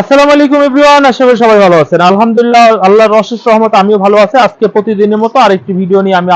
আসসালামু আলাইকুম এভরিওয়ান, আশা করি সবাই ভালো আছেন। আলহামদুলিল্লাহ, আল্লাহর অশেষ রহমত আমিও ভালো আছি। আজকে প্রতিদিনের মতো আরেকটি ভিডিও নিয়ে আমি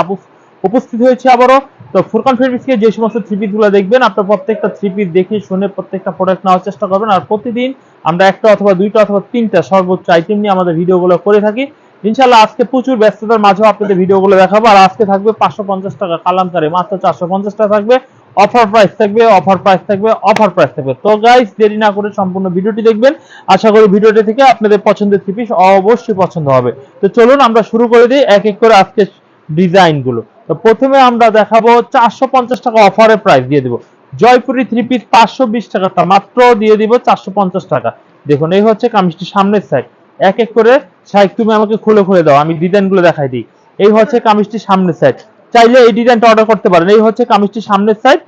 উপস্থিত হয়েছি আবারও। তো ফুরকান ফেব্রিক্সকে যে সমস্ত থ্রি গুলো দেখবেন, আপনার প্রত্যেকটা থ্রি পিস দেখে শুনে প্রত্যেকটা প্রোডাক্ট নেওয়ার চেষ্টা করবেন। আর প্রতিদিন আমরা একটা অথবা দুইটা অথবা তিনটা সর্বোচ্চ আইটেম নিয়ে আমাদের ভিডিওগুলো করে থাকি। ইনশাল্লাহ আজকে প্রচুর ব্যস্ততার মাঝেও আপনাদের ভিডিওগুলো দেখাবো। আর আজকে থাকবে পাঁচশো পঞ্চাশ টাকা কালামকারে, মাত্র চারশো পঞ্চাশ টাকা থাকবে। অফার প্রাইস থাকবে অফার প্রাইস থাকবে অফার প্রাইস থাকবে। তো গাইস দেরি না করে সম্পূর্ণ ভিডিওটি দেখবেন। আশা করি ভিডিওটি থেকে আপনাদের পছন্দের থ্রি পিস অবশ্যই পছন্দ হবে। তো চলুন আমরা শুরু করে দিই এক এক করে আজকে ডিজাইনগুলো তো প্রথমে আমরা দেখাবো চারশো পঞ্চাশ টাকা অফারের প্রাইস দিয়ে দিব। জয়পুরি থ্রি পিস পাঁচশো বিশ টাকাটা মাত্র দিয়ে দিব চারশো পঞ্চাশ টাকা। দেখুন, এই হচ্ছে কামিজটি সামনের সাইড এক এক করে সাইড তুমি আমাকে খুলে খুলে দাও, আমি ডিজাইনগুলো দেখাই দিই। এই হচ্ছে কামিজটি সামনের সাইড চাইলে এই ডিজাইনটা অর্ডার করতে পারেন। এই হচ্ছে কামিজটি সামনের সাইড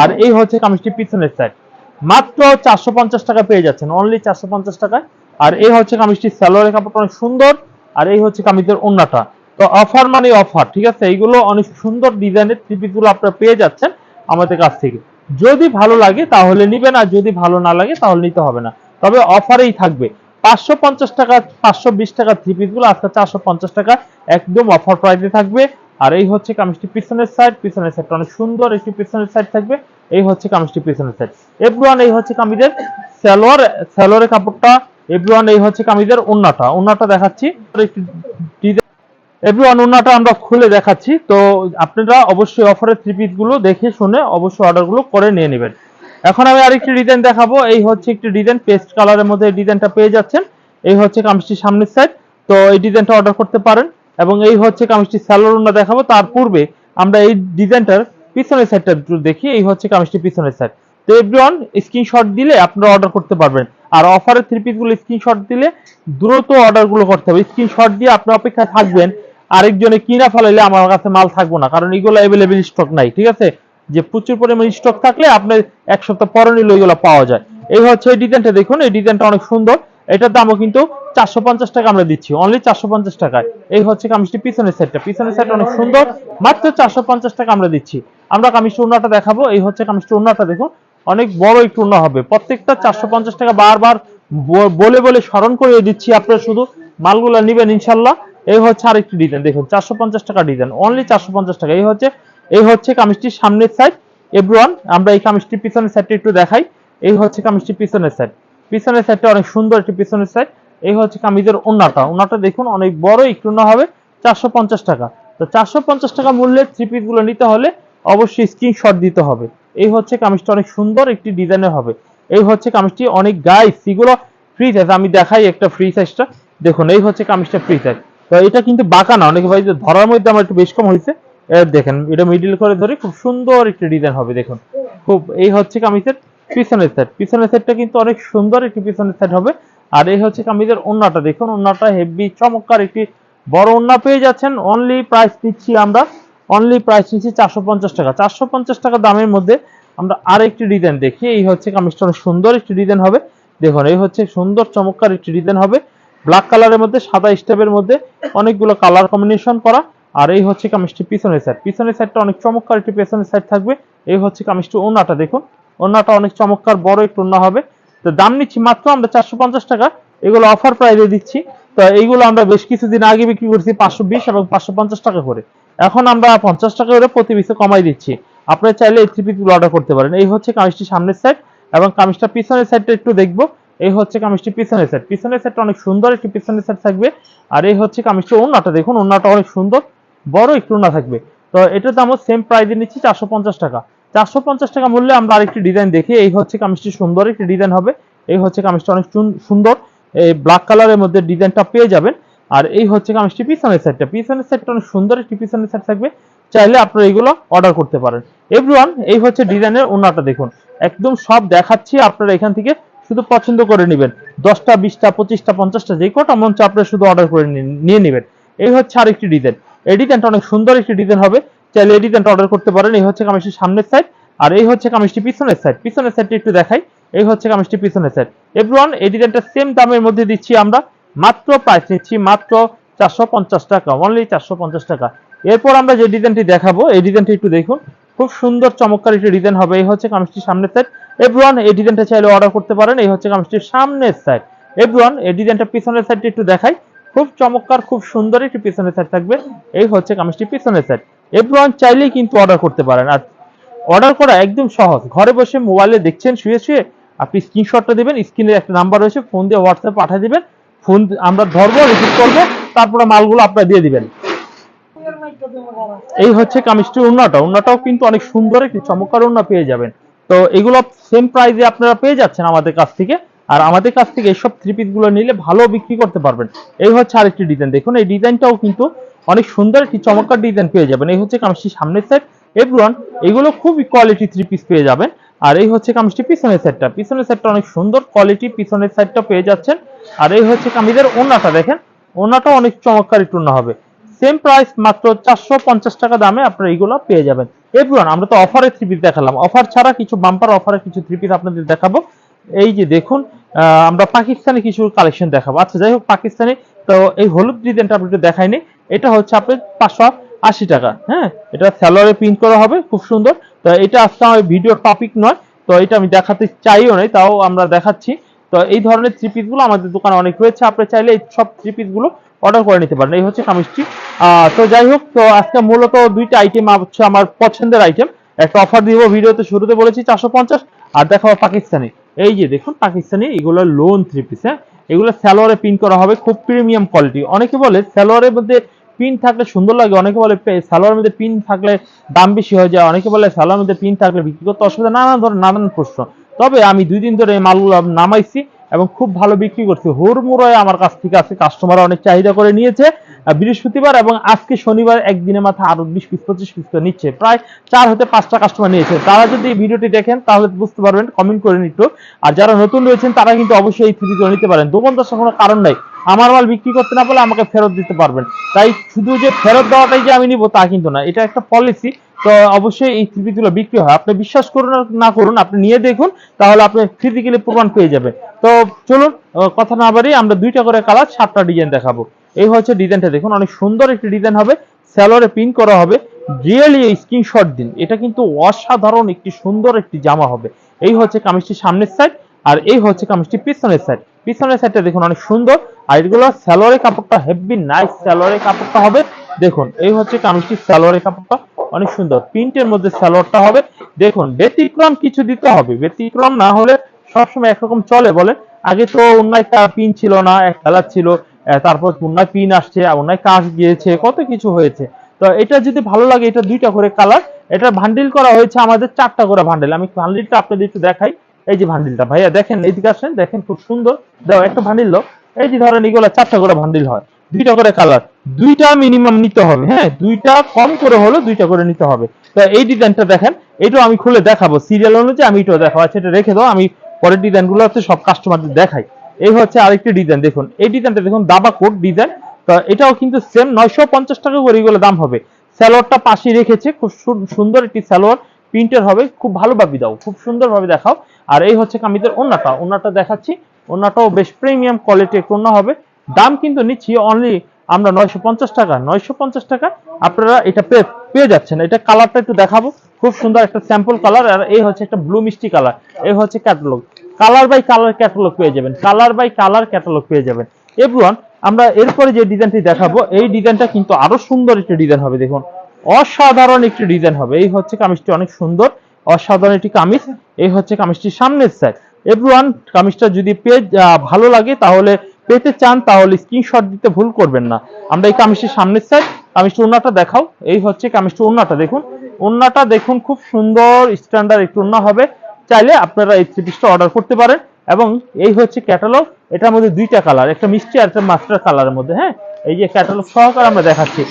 আর এই হচ্ছে কামিজটি পিছনের সাইড মাত্র চারশো পঞ্চাশ টাকা পেয়ে যাচ্ছেন অনলি চারশো পঞ্চাশ টাকায়। আর এই হচ্ছে কামিজটি স্যালোয়ারের কাপড়টা অনেক সুন্দর আর এই হচ্ছে কামিজের অন্যটা তো অফার মানে অফার ঠিক আছে? এইগুলো অনেক সুন্দর ডিজাইনেরগুলো আপনারা পেয়ে যাচ্ছেন আমাদের কাছ থেকে। যদি ভালো লাগে তাহলে নিবেন আর যদি ভালো না লাগে তাহলে নিতে হবে না। তবে অফারেই থাকবে। পাঁচশো পঞ্চাশ টাকা, পাঁচশো বিশ টাকা থ্রি গুলো আজকে চারশো পঞ্চাশ টাকা একদম অফার প্রাইসে থাকবে। আর এই হচ্ছে কামিজটি পিছনের সাইড পিছনের সাইডটা অনেক সুন্দর, একটি পিছনের সাইড থাকবে, এই হচ্ছে কামিজটি পিছনের সাইড এভরিওয়ান এই হচ্ছে কামিজের সালোয়ার, সালোয়ারের কাপড়টা এভরিওয়ান এই হচ্ছে কামিজের ওন্নাটা ওন্নাটা দেখাচ্ছি, একটি এভরিওয়ান ওন্নাটা আমরা খুলে দেখাচ্ছি, তো আপনারা অবশ্যই অফারের থ্রি পিসগুলো দেখে শুনে অবশ্যই অর্ডারগুলো করে নিয়ে নেবেন। এখন আমি আরেকটি ডিজাইন দেখাবো, এই হচ্ছে একটি ডিজাইন পেস্ট কালারের মধ্যে এই ডিজাইনটা পেয়ে যাচ্ছেন। এই হচ্ছে কামিজটি সামনের সাইড তো এই ডিজাইনটা অর্ডার করতে পারেন। এবং এই হচ্ছে কামিজটি স্যালোর ওন্না দেখাবো, তার পূর্বে আমরা এই ডিজাইনটার পিছনের সাইডটা একটু দেখি, এই হচ্ছে কামিজটি পিছনের সাইড তো এভরিওয়ান স্ক্রিনশট দিলে আপনারা অর্ডার করতে পারবেন। আর অফারের থ্রি পিসগুলো স্ক্রিনশট দিলে দ্রুত অর্ডারগুলো করতে হবে। স্ক্রিনশট দিয়ে আপনি অপেক্ষায় থাকবেন, আরেকজনে কিনা ফেলাইলে আমার কাছে মাল থাকব না, কারণ এগুলো অ্যাভেলেবেল স্টক নাই, ঠিক আছে? যে প্রচুর পরিমাণ স্টক থাকলে আপনার এক সপ্তাহ পরে নিলে ওইগুলো পাওয়া যায়। এই হচ্ছে এই ডিজাইনটা দেখুন, এই ডিজাইনটা অনেক সুন্দর। এটার দামও কিন্তু চারশো পঞ্চাশ টাকা আমরা দিচ্ছি অনলি চারশো পঞ্চাশ টাকায়। এই হচ্ছে কামিজটি, পিছনের সেটটা পিছনের সেটটা অনেক সুন্দর, মাত্র চারশো পঞ্চাশ টাকা আমরা দিচ্ছি। আমরা কামিজটি উন্নাটা দেখাবো, এই হচ্ছে কামিজটি উন্নাটা দেখুন, অনেক বড় একটু উন্না হবে। প্রত্যেকটা চারশো পঞ্চাশ টাকা বারবার বলে বলে স্মরণ করিয়ে দিচ্ছি আপনারা শুধু, মালগুলো নিবেন ইনশাল্লাহ। এই হচ্ছে আরেকটি ডিজাইন দেখুন, চারশো পঞ্চাশ টাকা ডিজাইন অনলি চারশো পঞ্চাশ টাকা। এই হচ্ছে এই হচ্ছে কামিজটির সামনের সাইড এভরিওয়ান, আমরা এই কামিজটির পিছনের সাইডটা একটু দেখাই। এই হচ্ছে কামিজটির পিছনের সাইড পিছনের সাইডটা অনেক সুন্দর একটি পিছনের সাইড এই হচ্ছে কামিজের ওন্নাটা। ওন্নাটা দেখুন, অনেক বড় একটু না হবে, চারশো পঞ্চাশ টাকা। তো চারশো পঞ্চাশ টাকা মূল্যের থ্রি পিসগুলো নিতে হলে অবশ্যই স্ক্রিনশট দিতে হবে। এই হচ্ছে কামিজটা অনেক সুন্দর একটি ডিজাইনের হবে। এই হচ্ছে কামিজটি অনেক গাইস এগুলো ফ্রি সাইজ আমি দেখাই একটা ফ্রি সাইজটা দেখুন, এই হচ্ছে কামিজটা ফ্রি সাইজ তো এটা কিন্তু বাঁকা না, অনেকে ভাই ধরার মধ্যে আমার একটু বেশ কম হয়েছে দেখেন, এটা মিডিল করে ধরে খুব সুন্দর একটি ডিজাইন হবে, দেখুন। খুব, এই হচ্ছে কামিজের পিছনের সাইড পিছনের সাইডটা কিন্তু অনেক সুন্দর একটি পিছনের সাইড হবে। আর এই হচ্ছে কামিজের ওন্নাটা, দেখুন ওন্নাটা হেভি চমৎকার একটি বড় ওন্না পেয়ে যাচ্ছেন। অনলি প্রাইস দিচ্ছি আমরা অনলি প্রাইস নিচ্ছি চারশো পঞ্চাশ টাকা। চারশো পঞ্চাশ টাকা দামের মধ্যে আমরা আরেকটি ডিজাইন দেখি, এই হচ্ছে কামিজটা অনেক সুন্দর একটি ডিজাইন হবে। দেখুন, এই হচ্ছে সুন্দর চমৎকার একটি ডিজাইন হবে। ব্ল্যাক কালারের মধ্যে, সাদা স্টেপের মধ্যে অনেকগুলো কালার কম্বিনেশন করা। আর এই হচ্ছে কামিজটি পিছনের সাইড পিছনের সাইডটা অনেক চমৎকার একটি পেছনের সাইড থাকবে। এই হচ্ছে কামিজটি ওনাটা দেখুন। ওনাটা অনেক চমৎকার, বড় একটু ওনা হবে। তো দাম নিচ্ছি মাত্র আমরা চারশো পঞ্চাশ টাকা। এগুলো অফার প্রাইসে দিচ্ছি। তো এইগুলো আমরা বেশ কিছুদিন আগে বিক্রি করছি পাঁচশো বিশ এবং পাঁচশো পঞ্চাশ টাকা করে। এখন আমরা পঞ্চাশ টাকা করে প্রতি পিসে কমাই দিচ্ছি। আপনারা চাইলে এই থ্রি পিসগুলো অর্ডার করতে পারেন। এই হচ্ছে কামিজটি সামনের সাইড এবং কামিজটা পিছনের সাইডটা একটু দেখব। এই হচ্ছে কামিজটি পিছনের সাইড পিছনের সাইডটা অনেক সুন্দর একটি পিছনের সাইড থাকবে। আর এই হচ্ছে কামিজটি ওন্নাটা দেখুন ওন্নাটা অনেক সুন্দর, বড় একটু ওন্না থাকবে। তো এটার দামও সেম প্রাইসে নিচ্ছি চারশো পঞ্চাশ টাকা। চারশো পঞ্চাশ টাকা মূল্যে আমরা আরেকটি ডিজাইন দেখি। এই হচ্ছে কামিজটি সুন্দর, একটি ডিজাইন হবে। এই হচ্ছে কামিজটা অনেক সুন- সুন্দর। এই ব্ল্যাক কালারের মধ্যে ডিজাইনটা পেয়ে যাবেন। আর এই হচ্ছে কামিজটি পিছনের সাইডটা পিছনের সাইডটা অনেক সুন্দর, একটি পিছনের সাইড থাকবে। চাইলে আপনারা এইগুলো অর্ডার করতে পারেন। এভরিওয়ান এই হচ্ছে ডিজাইনের ওনাটা দেখুন। একদম সব দেখাচ্ছি, আপনারা এখান থেকে শুধু পছন্দ করে নেবেন। দশটা, বিশটা, পঁচিশটা, পঞ্চাশটা, যে কটা মঞ্চ আপনারা শুধু অর্ডার করে নিয়ে নেবেন। এই হচ্ছে আরেকটি ডিজাইন এই ডিজাইনটা অনেক সুন্দর, একটি ডিজাইন হবে। চাইলে এই ডিজাইনটা অর্ডার করতে পারেন। এই হচ্ছে কামিজটির সামনের সাইড আর এই হচ্ছে কামিজটি পিছনের সাইড পিছনের সাইডটি একটু দেখাই। এই হচ্ছে কামিজটি পিছনের সাইড এভরিওয়ান এই ডিজাইনটা সেম দামের মধ্যে দিচ্ছি আমরা। মাত্র প্রাইস নিচ্ছি মাত্র চারশো পঞ্চাশ টাকা। অনলি চারশো পঞ্চাশ টাকা। এরপর আমরা যে ডিজাইনটি দেখাবো, এই ডিজাইনটি একটু দেখুন। খুব সুন্দর, চমৎকার একটি ডিজাইন হবে। এই হচ্ছে কামিজটির সামনের সাইড এভরিওয়ান এই ডিজাইনটা চাইলে অর্ডার করতে পারেন। এই হচ্ছে কামিজটির সামনের সাইড এভরিওয়ান এই ডিজাইনটা পিছনের সাইডটা একটু দেখাই। খুব চমৎকার, খুব সুন্দর একটি পিছনের সাইড থাকবে। এই হচ্ছে কামিজটি পিছনের সাইড এভরিওয়ান চাইলেই কিন্তু অর্ডার করতে পারেন। আর অর্ডার করা একদম সহজ। ঘরে বসে মোবাইলে দেখছেন, শুয়ে শুয়ে আপনি স্ক্রিনশটটা দিবেন স্ক্রিনের একটা নাম্বার রয়েছে ফোন দিয়ে হোয়াটসঅ্যাপ পাঠিয়ে দেবেন ফোন আমরা ধরবো রিসিভ করব, তারপরে মালগুলো আপনারা দিয়ে দিবেন। এই হচ্ছে কামিজটির উন্নাটা উন্নাটাও কিন্তু অনেক সুন্দর একটি চমৎকার উন্না পেয়ে যাবেন। তো এগুলো সেম প্রাইসে আপনারা পেয়ে যাচ্ছেন আমাদের কাছ থেকে। আর আমাদের কাছ থেকে এইসব থ্রি পিসগুলো নিলে ভালো বিক্রি করতে পারবেন। এই হচ্ছে আরেকটি ডিজাইন দেখুন, এই ডিজাইনটাও কিন্তু অনেক সুন্দর একটি চমৎকার ডিজাইন পেয়ে যাবেন। এই হচ্ছে কামিজটির সামনের সাইড এভরিওয়ান এগুলো খুবই কোয়ালিটি থ্রি পিস পেয়ে যাবেন। আর এই হচ্ছে কামিজটি পিছনের সাইডটা পিছনের সাইডটা অনেক সুন্দর কোয়ালিটি পিছনের সাইডটা পেয়ে যাচ্ছেন। আর এই হচ্ছে কামিজের ওনাটা দেখেন? ওনাটা অনেক চমৎকার একটু হবে। সেম প্রাইস মাত্র চারশো পঞ্চাশ টাকা দামে আপনারা এইগুলো পেয়ে যাবেন। এভরিওয়ান আমরা তো অফারে থ্রি পিস দেখালাম। অফার ছাড়া কিছু বাম্পার অফারে কিছু থ্রি পিস আপনাদের দেখাবো। এই যে দেখুন আমরা পাকিস্তানি কিছু কালেকশন দেখাবো। আচ্ছা যাই হোক, পাকিস্তানি তো এই হলুদ ডিজাইনটা আপনাদের দেখাইনি। এটা হচ্ছে আপনার পাঁচশো আশি টাকা হ্যাঁ? এটা স্যালোয়ারে প্রিন্ট করা হবে, খুব সুন্দর। তো এটা আজকে আমার ভিডিও টপিক নয়, তো এটা আমি দেখাতে চাইও নাই, তাও আমরা দেখাচ্ছি। তো এই ধরনের থ্রি পিসগুলো আমাদের দোকানে অনেক রয়েছে, আপনি চাইলে এই সব থ্রি পিসগুলো অর্ডার করে নিতে পারেন। এই হচ্ছে কামিজটি। তো যাই হোক, তো আজকে মূলত দুইটা আইটেম হচ্ছে আমার পছন্দের আইটেম একটা অফার দিব, ভিডিওতে শুরুতে বলেছি চারশো পঞ্চাশ, আর দেখাবো পাকিস্তানি। এই যে দেখুন, পাকিস্তানি এগুলো লোন থ্রি পিস হ্যাঁ? এগুলো স্যালোয়ারে প্রিন্ট করা হবে খুব প্রিমিয়াম কোয়ালিটি অনেকে বলে স্যালোয়ারের মধ্যে পিন থাকলে সুন্দর লাগে, অনেকে বলে সালোয়ারের মধ্যে পিন থাকলে দাম বেশি হয়ে যায়, অনেকে বলে সালোয়ারের মধ্যে পিন থাকলে বিক্রি করতে অসুবিধা, নানান ধরনের, নানান প্রশ্ন। তবে আমি দুই দিন ধরে মালগুলো নামাইছি এবং খুব ভালো বিক্রি করছি। হুড়মুড়ায় আমার কাছ থেকে আছে কাস্টমার অনেক চাহিদা করে নিয়েছে। বৃহস্পতিবার এবং আজকে শনিবার একদিনে মাথা আরও বিশ পিস, পঁচিশ পিস করে নিচ্ছে। প্রায় চার হতে পাঁচটা কাস্টমার নিয়েছে। তারা যদি এই ভিডিওটি দেখেন, তাহলে বুঝতে পারবেন কমেন্ট করেন একটু। আর যারা নতুন রয়েছেন, তারা কিন্তু অবশ্যই এই থ্রি নিতে পারেন। দোকান দশা কোনো কারণ নাই। আমার মাল বিক্রি করতে না পারলে আমাকে ফেরত দিতে পারবেন। তাই শুধু যে ফেরত দেওয়াটাই যে আমি নিব তা কিন্তু না। এটা একটা পলিসি তো অবশ্যই এই থ্রি গুলো বিক্রি হয়। আপনি বিশ্বাস করুন না করুন, আপনি নিয়ে দেখুন, তাহলে আপনি ফিজিক্যালি প্রমাণ পেয়ে যাবেন। তো চলুন কথা না বাড়িয়ে আমরা দুইটা করে কালার সাতটা ডিজাইন দেখাবো। এই হচ্ছে ডিজাইনটা দেখুন, অনেক সুন্দর একটি ডিজাইন হবে। স্যালোয়ারে পিন করা হবে। রিয়েলি স্ক্রিনশট দিন। এটা কিন্তু অসাধারণ একটি সুন্দর একটি জামা হবে। এই হচ্ছে কামিজটি সামনের সাইড আর এই হচ্ছে কামিজটি পিছনের সাইড পিছনের সাইডটা দেখুন, অনেক সুন্দর। আর এগুলো স্যালোয়ারের কাপড়টা হেভি নাইস স্যালোয়ারের কাপড়টা হবে। দেখুন, এই হচ্ছে কামিজটি স্যালোয়ারের কাপড়টা। অনেক সুন্দর। প্রিন্টের মধ্যে স্যালোয়ারটা হবে। দেখুন, ব্যতিক্রম কিছু দিতে হবে। ব্যতিক্রম না হলে সবসময় একরকম চলে বলে আগে তো অন্য একটা পিন ছিল না, এক কালার ছিল। তারপর অন্য পিন আসছে অন্য কাজ গিয়েছে, কত কিছু হয়েছে। তো এটা যদি ভালো লাগে, এটা দুইটা করে কালার এটা ভান্ডিল করা হয়েছে আমাদের চারটা করে ভান্ডিল আমি ভান্ডিলটা আপনাদের একটু দেখাই। এই যে ভান্ডিলটা ভাইয়া দেখেন এইদিকে আসেন, দেখেন খুব সুন্দর। দাও, একটা ভান্ডিল দাও। এই যে ধরেন, এগুলো চারটা করে ভান্ডিল হয়। দুইটা করে কালার দুইটা মিনিমাম নিতে হবে হ্যাঁ? দুইটা কম করে হলো দুইটা করে নিতে হবে। তো এই ডিজাইনটা দেখেন, এটাও আমি খুলে দেখাবো। সিরিয়াল অনুযায়ী আমি এটাও দেখাবো। আচ্ছা এটা রেখে দাও, আমি পরের ডিজাইনগুলো হচ্ছে সব কাস্টমারদের দেখাই। এই হচ্ছে আরেকটি ডিজাইন দেখুন। এই ডিজাইনটা দেখুন, দাবা কোট ডিজাইন তো এটাও কিন্তু সেম নয়শো পঞ্চাশ টাকা করে এগুলো দাম হবে। স্যালোয়ারটা পাশে রেখেছে, খুব সুন্দর একটি স্যালোয়ার প্রিন্টের হবে, খুব ভালোভাবে দাও, খুব সুন্দরভাবে দেখাও। আর এই হচ্ছে কামিজের ওন্নাটা ওন্নাটা দেখাচ্ছি। ওন্নাটাও বেশ প্রিমিয়াম কোয়ালিটি একটু হবে। দাম কিন্তু নিচ্ছি অনলি আমরা নয়শো পঞ্চাশ টাকা, নয়শো পঞ্চাশ টাকা। আপনারা এটা পেয়ে পেয়ে যাচ্ছেন। এটা কালারটা একটু দেখাবো। খুব সুন্দর একটা স্যাম্পল কালার আর এই হচ্ছে একটা ব্লু মিষ্টি কালার এই হচ্ছে catalogue colour by colour catalogue পেয়ে যাবেন। কালার বাই কালার ক্যাটালগ পেয়ে যাবেন। এভরিওয়ান আমরা এরপরে যে ডিজাইনটি দেখাবো, এই ডিজাইনটা কিন্তু আরও সুন্দর একটি ডিজাইন হবে, দেখুন। অসাধারণ একটি ডিজাইন হবে। এই হচ্ছে কামিজটি অনেক সুন্দর। অসাধারণ একটি কামিজ। এই হচ্ছে কামিজটির সামনের সাইড এভরিওয়ান কামিজটা যদি পেজ ভালো লাগে, তাহলে পেতে চান, তাহলে স্ক্রিনশট দিতে ভুল করবেন না। আমরা এই কামিজটির সামনের সাইড কামিজটি ওন্নাটা দেখাও। এই হচ্ছে কামিজটি ওন্নাটা দেখুন। ওন্নাটা দেখুন, খুব সুন্দর স্ট্যান্ডার্ড একটু ওন্না হবে। চাইলে আপনারা এই থ্রি পিসটা অর্ডার করতে পারেন। এবং এই হচ্ছে ক্যাটালগ এটার মধ্যে দুইটা কালার একটা মিষ্টি আর একটা মাস্টার কালারের মধ্যে হ্যাঁ? এই যে ক্যাটালগ সহকারে আমরা দেখাচ্ছি।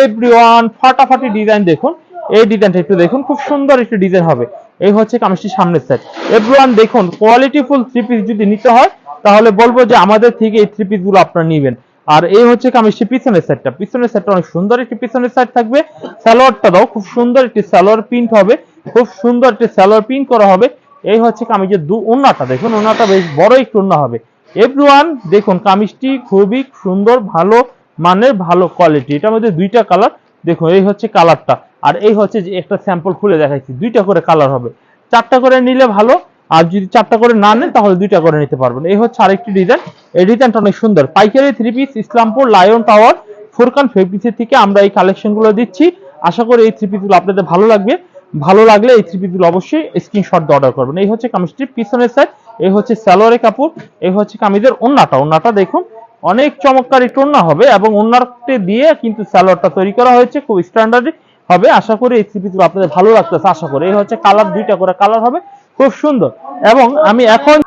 এভরিওয়ান ফাটাফাটি ডিজাইন দেখুন। এই ডিজাইনটা একটু দেখুন, খুব সুন্দর একটি ডিজাইন হবে। এই হচ্ছে কামিজটির সামনের সাইড এভরিওয়ান দেখুন কোয়ালিটিফুল থ্রি পিস যদি নিতে হয়, তাহলে বলব যে আমাদের থেকে এই থ্রি পিসগুলো আপনারা নিবেন। আর এই হচ্ছে কামিজটি পিছনের সাইডটা পিছনের সাইডটা অনেক সুন্দর একটি পিছনের সাইড থাকবে। সালোয়ারটা দাও, খুব সুন্দর একটি সালোয়ার প্রিন্ট হবে। খুব সুন্দর একটি সালোয়ার প্রিন্ট করা হবে। এই হচ্ছে কামিজের দু ওন্নাটা দেখুন ওন্নাটা বেশ বড় একটু ওন্না হবে। এভরিওয়ান দেখুন, কামিজটি খুবই সুন্দর, ভালো মানের, ভালো কোয়ালিটি এটার মধ্যে দুইটা কালার দেখুন, এই হচ্ছে কালারটা আর এই হচ্ছে যে একটা স্যাম্পল খুলে দেখাইছি দুইটা করে কালার হবে। চারটা করে নিলে ভালো, আর যদি চারটা করে না নেন, তাহলে দুইটা করে নিতে পারবেন। এই হচ্ছে আরেকটি ডিজাইন এই ডিজাইনটা অনেক সুন্দর। পাইকারি three piece Islampur Lion Tower Forkan ফেব্রিক্সের থেকে আমরা এই কালেকশনগুলো দিচ্ছি। আশা করি এই থ্রি পিসগুলো আপনাদের ভালো লাগবে। ভালো লাগলে এই থ্রি পিসগুলো অবশ্যই স্ক্রিনশট দিয়ে অর্ডার করবেন। এই হচ্ছে কামিজটির পিছনের সাইড এই হচ্ছে সালোয়ারের কাপড়, এই হচ্ছে কামিজের ওন্নাটা। ওন্নাটা দেখুন, অনেক চমৎকার একটু ওন্না হবে এবং ওন্নারটি দিয়ে কিন্তু সালোয়ারটা তৈরি করা হয়েছে খুব স্ট্যান্ডার্ড হবে। আশা করি এই থ্রি পিসগুলো আপনাদের ভালো লাগতেছে, আশা করি। এই হচ্ছে কালার দুইটা করে কালার হবে, খুব সুন্দর। এবং আমি এখন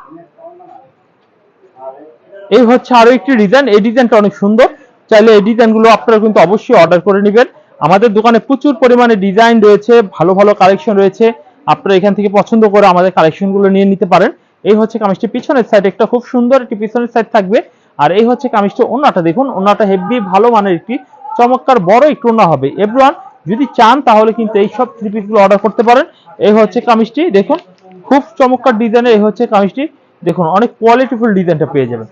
এই হচ্ছে আরও একটি ডিজাইন এই ডিজাইনটা অনেক সুন্দর। চাইলে এই ডিজাইনগুলো আপনারা কিন্তু অবশ্যই অর্ডার করে নেবেন। আমাদের দোকানে প্রচুর পরিমাণে ডিজাইন রয়েছে, ভালো ভালো কালেকশন রয়েছে। আপনারা এখান থেকে পছন্দ করে আমাদের কালেকশনগুলো নিয়ে নিতে পারেন। এই হচ্ছে কামিজটি। পিছনের সাইড একটা খুব সুন্দর একটি পিছনের সাইড থাকবে। আর এই হচ্ছে কামিজটি ওনাটা দেখুন ওনাটা হেভি ভালো মানের একটি, চমৎকার বড় একটু ওনা হবে। এভরিওয়ান যদি চান তাহলে কিন্তু এই সব থ্রি পিসগুলো অর্ডার করতে পারেন। এই হচ্ছে কামিজটি। দেখুন, খুব চমৎকার ডিজাইনের এই হচ্ছে কামিজটি। দেখুন, অনেক কোয়ালিটিফুল ডিজাইনটা পেয়ে যাবেন।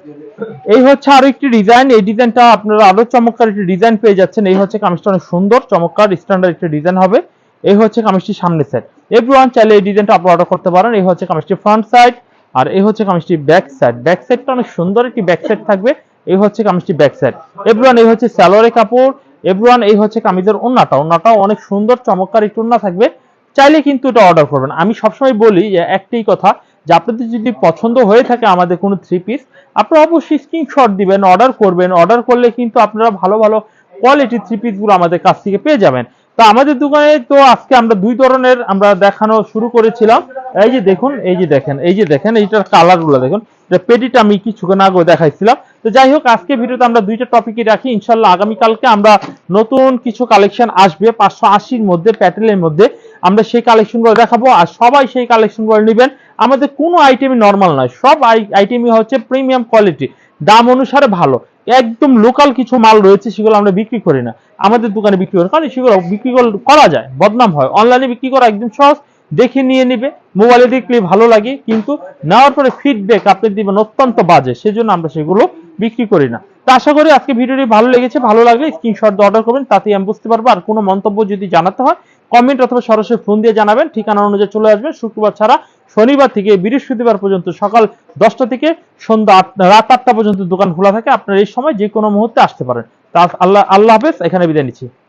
এই হচ্ছে আরও একটি ডিজাইন এই ডিজাইনটা আপনারা আরও চমৎকার একটি ডিজাইন পেয়ে যাচ্ছেন। এই হচ্ছে কামিজটা অনেক সুন্দর, চমৎকার স্ট্যান্ডার্ড একটি ডিজাইন হবে। এই হচ্ছে কামিজটি সামনের সাইড এভরিওয়ান চাইলে এই ডিজাইনটা আপনারা অর্ডার করতে পারেন। এই হচ্ছে কামিজটি ফ্রন্ট সাইড আর এই হচ্ছে কামিজটি ব্যাক সাইড ব্যাক সাইডটা অনেক সুন্দর একটি ব্যাক সাইড থাকবে। এই হচ্ছে কামিজটি ব্যাক সাইড এভরিওয়ান এই হচ্ছে সালোয়ারের কাপড়। এভরিওয়ান এই হচ্ছে কামিজের ওন্নাটা। ওন্নাটাও অনেক সুন্দর, চমৎকার একটু ওন্না থাকবে। চাইলে কিন্তু এটা অর্ডার করবেন। আমি সবসময় বলি যে একটাই কথা যে আপনাদের যদি পছন্দ হয়ে থাকে আমাদের কোনো থ্রি পিস আপনারা অবশ্যই স্ক্রিনশট দিবেন অর্ডার করবেন। অর্ডার করলে কিন্তু আপনারা ভালো ভালো কোয়ালিটি থ্রি পিসগুলো আমাদের কাছ থেকে পেয়ে যাবেন। তো আমাদের দোকানে তো আজকে আমরা দুই ধরনের আমরা দেখানো শুরু করেছিলাম। এই যে দেখুন, এই যে দেখেন, এই যে দেখেন, এইটার কালারগুলো দেখুন পেটিটা আমি কিছুক্ষণ আগে দেখাইছিলাম। তো যাই হোক, আজকে ভিডিওতে আমরা দুইটা টপিকই রাখি। ইনশাল্লাহ আগামীকালকে আমরা নতুন কিছু কালেকশন আসবে। পাঁচশো আশির মধ্যে প্যাটেলের মধ্যে। আমরা সেই কালেকশনগুলো দেখাবো আর সবাই সেই কালেকশনগুলো নেবেন। আমাদের কোনো আইটেমই নর্মাল নয়, সব আইটেমই হচ্ছে প্রিমিয়াম কোয়ালিটি দাম অনুসারে ভালো। একদম লোকাল কিছু মাল রয়েছে সেগুলো আমরা বিক্রি করি না। আমাদের দোকানে বিক্রি করি কারণ সেগুলো বিক্রি কর- যায়, বদনাম হয়। অনলাইনে বিক্রি করা একদম সহজ, দেখে নিয়ে নিবে। মোবাইলে দেখলে ভালো লাগে, কিন্তু নেওয়ার পরে ফিডব্যাক আপনি দিবেন অত্যন্ত বাজে, সেজন্য আমরা সেগুলো বিক্রি করি না। তা আশা করি আজকে ভিডিওটি ভালো লেগেছে, ভালো লাগলে স্ক্রিনশট অর্ডার করবেন, তাতেই আমি বুঝতে পারব। আর কোনো মন্তব্য যদি জানাতে হয় কমেন্ট অথবা সরাসরি ফোন দিয়ে জানাবেন। ঠিকানা অনুযায়ী চলে আসবেন। শুক্রবার ছাড়া শনিবার থেকে বৃহস্পতিবার পর্যন্ত সকাল দশটা থেকে সন্ধ্যা রাত আটটা পর্যন্ত দোকান খোলা থাকে। আপনার এই সময় যে কোনো মুহূর্তে আসতে পারেন। তা আল্লাহ আল্লাহ হাফেজ, এখানে বিদায় নিচ্ছি।